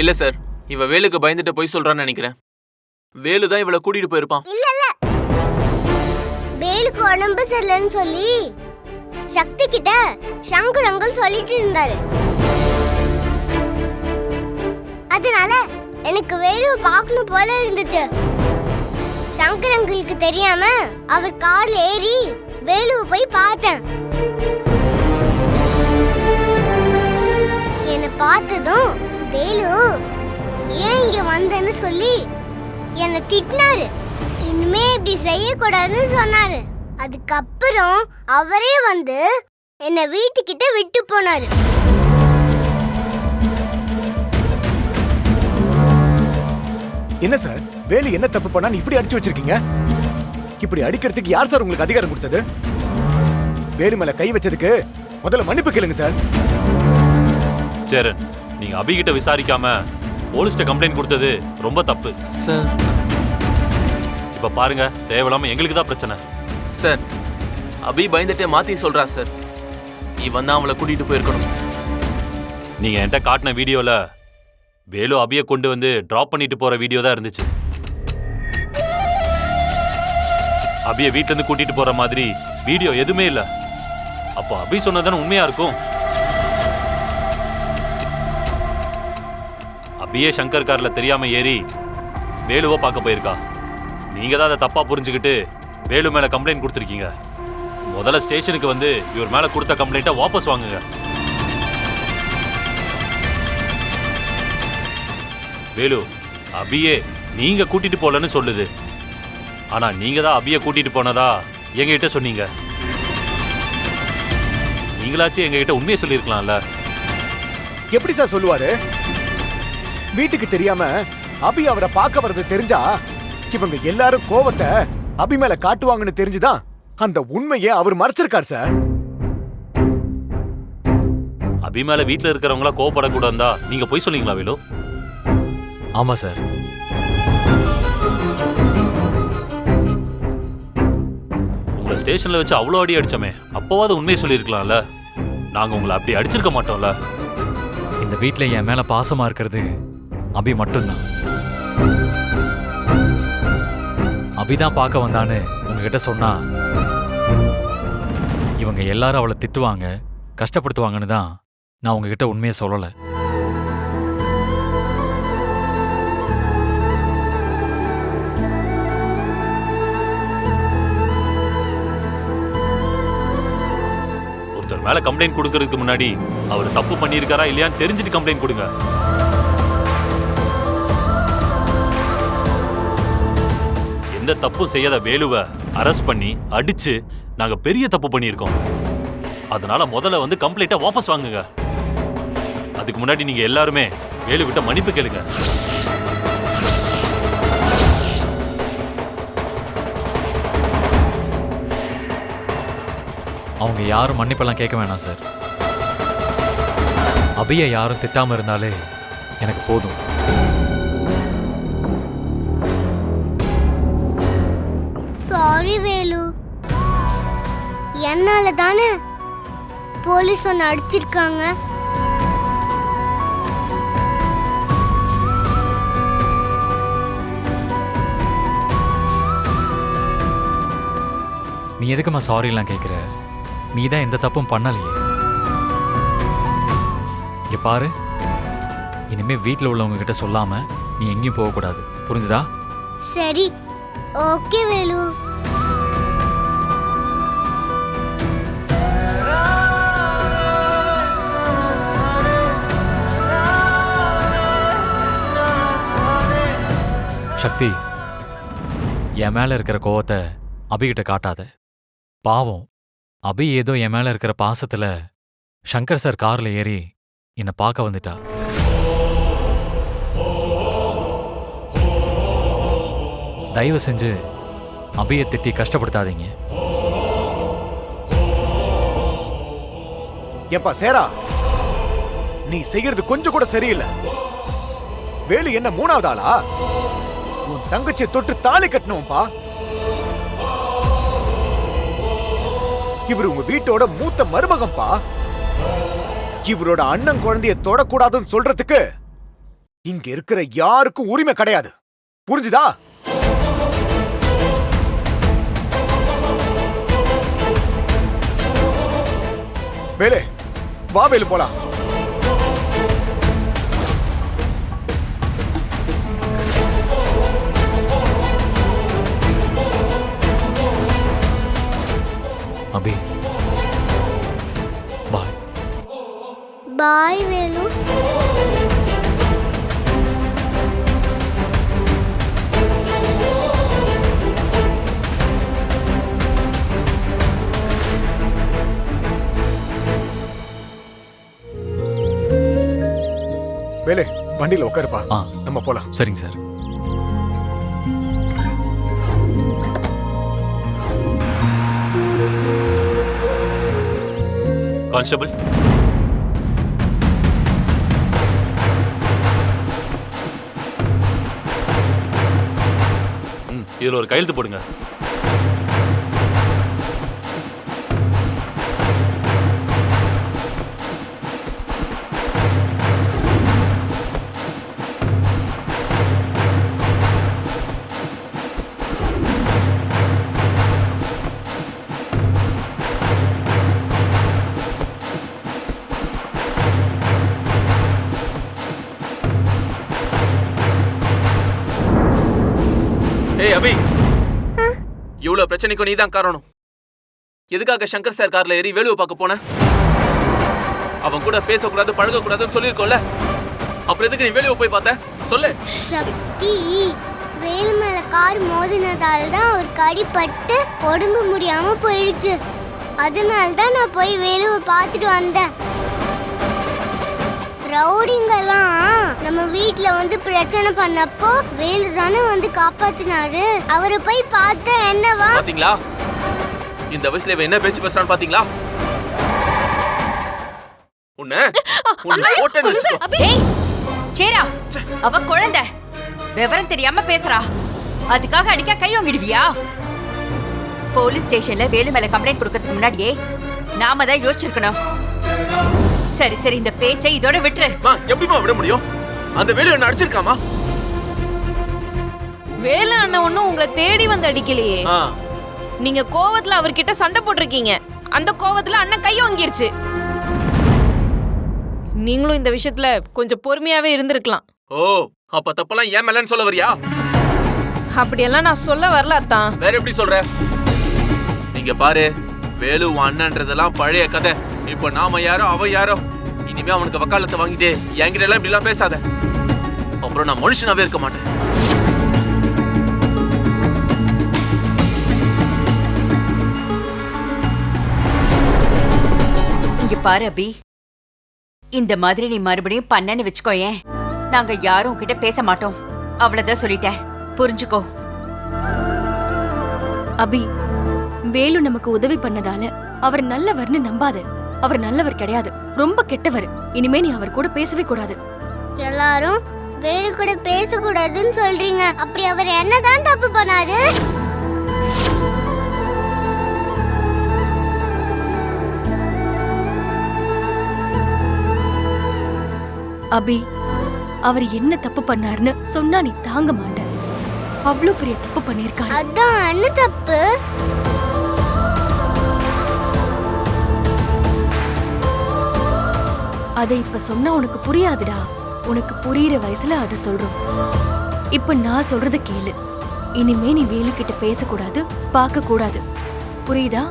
இல்ல சார். இவ வேலுக்கு பயந்துட்டு போய் சொல்றான்னு நினைக்கிறேன். வேலு தான் இவளை கூட்டிட்டு போயிருப்பான். இல்ல இல்ல. வேலுக்கு உடம்பு சரியில்லைன்னு சொல்லி சக்தி கிட்ட சங்கர் அங்கிள் சொல்லிட்டு இருந்தாரு. அதனால எனக்கு வேலு பார்க்கணும் போல இருந்துச்சு. சங்கர் அங்கிளுக்கு தெரியாம அவர் கார்ல ஏறி வேலுவை போய் பார்த்தேன். என்னை பார்த்ததும் வேலு ஏன் இங்க வந்தேன்னு சொல்லி என்னை திட்டினாரு. இனிமே இப்படி செய்யக்கூடாதுன்னு சொன்னாரு. அதுக்கப்புறம் அவரே வந்து என்னை வீட்டுக்கிட்ட விட்டு போனாரு. என்ன சார் வேலு என்ன தப்பு பண்ணா இப்படி அடிச்சு வச்சிருக்கீங்க? இப்படி அடிக்கிறதுக்கு யார் சார் உங்களுக்கு அதிகாரம் கொடுத்தது? வேலு மேல கை வச்சதுக்கு முதல்ல மன்னிப்பு கேளுங்க சார் சேரன் நீங்க அபி கிட்ட விசாரிக்காம போலீஸ்ட்ட கம்ப்ளைண்ட் கொடுத்தது ரொம்ப தப்பு. சார். இப்ப பாருங்க தேவையில்லாம எங்களுக்கு தான் பிரச்சனை. சார் அபி பயந்துட்டே மாத்தி சொல்றா சார். இவன் தான் அவளை கூட்டிட்டு போயிருக்கணும். நீங்க என்கிட்ட காட்டின வீடியோல வேலு அபியை கொண்டு வந்து டிராப் பண்ணிட்டு போற வீடியோ தான் இருந்துச்சு. அபியை வீட்ல இருந்து கூட்டிட்டு போற மாதிரி வீடியோ எதுவுமே இல்ல. அப்போ அபி சொன்னதானே உண்மையா இருக்கும்? பிஏ சங்கர் கார்ல தெரியாம ஏறி வேலுவை பார்க்க போயிருக்கா. நீங்க தான் அதை தப்பா புரிஞ்சுக்கிட்டு வேலு மேல கம்ப்ளைண்ட் கொடுத்துருக்கீங்க. முதல்ல ஸ்டேஷனுக்கு வந்து இவர் மேல கொடுத்த கம்ப்ளைண்ட்டை வாபஸ் வாங்குங்க. வேலு அபியே நீங்க கூட்டிட்டு போலன்னு சொல்லுது. ஆனா நீங்க தான் அபியை கூட்டிட்டு போனதா எங்ககிட்ட சொன்னீங்க. நீங்களாச்சும் எங்ககிட்ட உண்மையை சொல்லியிருக்கலாம்ல. எப்படி சார் சொல்லுவாரு? வீட்டுக்கு தெரியாம அபி அவரை பார்க்க வர்றது தெரிஞ்சா இவங்க எல்லாரும் கோவத்தை அபி மேல காட்டுவாங்கன்னு தெரிஞ்சுதான் அந்த உண்மையை அவர் மறைச்சிருக்கார் சார் அபி மேல வீட்டுல இருக்கிறவங்களா கோவப்படக்கூடாதா? நீங்க போய் சொன்னீங்களா வேலு? ஆமா சார் உங்களை ஸ்டேஷன்ல வச்சு அவ்வளோ அடி அடிச்சோமே அப்போவாது உண்மையை சொல்லியிருக்கலாம்ல? நாங்க உங்களை அப்படி அடிச்சிருக்க மாட்டோம்ல? இந்த வீட்ல என் மேல பாசமா இருக்கிறது அபி மட்டும்தான். அபிதான் பார்க்க வந்தான்னு உங்ககிட்ட சொன்னா இவங்க எல்லாரும் அவளை திட்டுவாங்க கஷ்டப்படுத்துவாங்கன்னு தான் நான் உங்ககிட்ட உண்மையை சொல்லலை. ஒருத்தர் மேல கம்ப்ளைண்ட் கொடுக்கறதுக்கு முன்னாடி அவர் தப்பு பண்ணியிருக்காரா இல்லையான்னு தெரிஞ்சுட்டு கம்ப்ளைண்ட் கொடுங்க. எந்த தப்பும் செய்யாத வேலுவை அரெஸ்ட் பண்ணி அடிச்சு நாங்க பெரிய தப்பு பண்ணியிருக்கோம். அதனால முதல்ல வந்து கம்ப்ளைண்ட்டை வாபஸ் வாங்குங்க. அதுக்கு முன்னாடி நீங்க எல்லாருமே வேலு விட்ட மன்னிப்பு கேளுங்க. அவங்க யாரும் மன்னிப்பெல்லாம் கேட்க வேணாம் சார். அபியை யாரும் திட்டாம இருந்தாலே எனக்கு போதும். சாரி வேலு. என்னால தானே போலீஸ் ஒன்று அடிச்சிருக்காங்க? நீ எதுக்குமா சாரிலாம் கேட்குற நீ தான் எந்த தப்பும் பண்ணலையே. இங்க பாரு. இனிமே வீட்டில் உள்ளவங்க கிட்ட சொல்லாம நீ எங்கேயும் போகக்கூடாது. புரிஞ்சுதா? சரி. ஓகே வேலு. சக்தி என் மேல இருக்கிற கோவத்தை அபிகிட்ட காட்டாத. பாவம் அபி ஏதோ என் மேல இருக்கிற பாசத்துல சங்கர் சார் கார்ல ஏறி என்னை பார்க்க வந்துட்டா. தயவு செஞ்சு அபியை திட்டி கஷ்டப்படுத்தாதீங்க. எப்பா சேரா. நீ செய்யறது கொஞ்சம் கூட சரியில்லை. வேலு என்ன மூணாவது ஆளா? உன் தங்கச்சியை தொட்டு தாலி கட்டணும்பா இவர் உங்க வீட்டோட மூத்த மருமகம்பா இவரோட அண்ணன் குழந்தைய தொடக்கூடாதுன்னு சொல்றதுக்கு இங்க இருக்கிற யாருக்கும் உரிமை கிடையாது. புரிஞ்சுதா? வேலு வா வேலு போலாம். வேலு வண்டியில உட்காருப்பா ஆ. நம்ம போலாம். சரிங்க சார். கான்ஸ்டபிள். ம் இதில் ஒரு கையெழுத்து போடுங்க. ஏய் அபி. இவ்வளவு பிரச்சனைக்கும் நீதான் காரணம். எதுக்காக சங்கர் சார் கார்ல ஏறி வேலுவை பார்க்க போன? அவன் கூட பேசக்கூடாது பழகக்கூடாதுன்னு சொல்லியிருக்கோம்ல. அப்புறம் எதுக்கு நீ வேலுவை போய் பார்த்த? சொல்லு. சக்தி வேலு மேல கார் மோதினதால தான் அவருக்கு அடிபட்டு உடம்பு முடியாம போயிடுச்சு. அதனால தான் நான் போய் வேலுவை பார்த்துட்டு வந்தேன். ரவுடிங்கெல்லாம் நம்ம வீட்ல வந்து பிரச்சனை பண்ணப்போ வேலு தானே வந்து காப்பாத்தினாரு. அவரை போய் பார்த்தா என்னவா? பாத்தீங்களா? இந்த வயசுல இவன் என்ன பேச்சு பேசுறான்னு பாத்தீங்களா? உன்ன உன்னை போட்டேன்னு வச்சுக்கோ. ஏய் சேரா அவ குழந்தை. விவரம் தெரியாம பேசுறா. அதுக்காக அடிக்க கை வாங்கிடுவியா? போலீஸ் ஸ்டேஷன்ல வேலு மேல கம்ப்ளைண்ட் கொடுக்கறதுக்கு முன்னாடியே நாம தான் யோசிச்சிருக்கணும். சரி சரி இந்த பேச்சை இதோட விட்டுரு. மா எப்படிமா விட முடியும்? அந்த வேலு என்ன அடிச்சிருக்காமா? வேலை அண்ணன் ஒன்னும் உங்களை தேடி வந்து அடிக்கலையே. ஆ. நீங்க கோவத்துல அவர்கிட்ட சண்டை போட்டிருக்கீங்க. அந்த கோவத்துல அண்ணன் கை வாங்கிருச்சு நீங்களும் இந்த விஷயத்துல கொஞ்சம் பொறுமையாவே இருந்திருக்கலாம். ஓ அப்ப தப்பெல்லாம் ஏன் மேலன்னு சொல்ல வரியா? அப்படியெல்லாம் நான் சொல்ல வரல அத்தான் வேற எப்படி சொல்ற? நீங்க பாரு வேலு உன் அண்ணன்றதெல்லாம் பழைய கதை. இப்போ நாம யாரோ அவன் யாரோ? இனிமே அவனுக்கு வக்காலத்தை வாங்கிட்டு என்கிட்ட எல்லாம் இப்படி எல்லாம் பேசாத. அப்புறம் நான் மனுஷனாவே இருக்க மாட்டேன். இங்க பாரு அபி. இந்த மாதிரி நீ மறுபடியும் பண்ணன்னு வச்சுக்கோயேன் நாங்க யாரும் உன்கிட்ட பேச மாட்டோம். அவ்வளவுதான் சொல்லிட்டேன். புரிஞ்சுக்கோ. அபி வேலு நமக்கு உதவி பண்ணதால அவர் நல்லவர்னு நம்பாத. அவர் நல்லவர் கிடையாது. ரொம்ப கெட்டவர். இனிமே நீ அவர் கூட பேசவே கூடாது. எல்லாரும் வேலு கூட பேசக்கூடாதுன்னு சொல்றீங்க. அப்படி அவர் என்னதான் தப்பு பண்ணாரு? அபி அவர் என்ன தப்பு பண்ணாருன்னு சொன்னா நீ தாங்க மாட்ட. அவ்ளோ பெரிய தப்பு பண்ணிருக்காரு அதான் என்ன தப்பு? அதை இப்ப சொன்னா உனக்கு புரியாதுடா. உனக்கு புரியுற வயசுல அதை சொல்றோம். இப்ப நான் சொல்றத கேளு. இனிமே நீ வேலு கிட்ட பேசக்கூடாது பார்க்க கூடாது புரியுதா?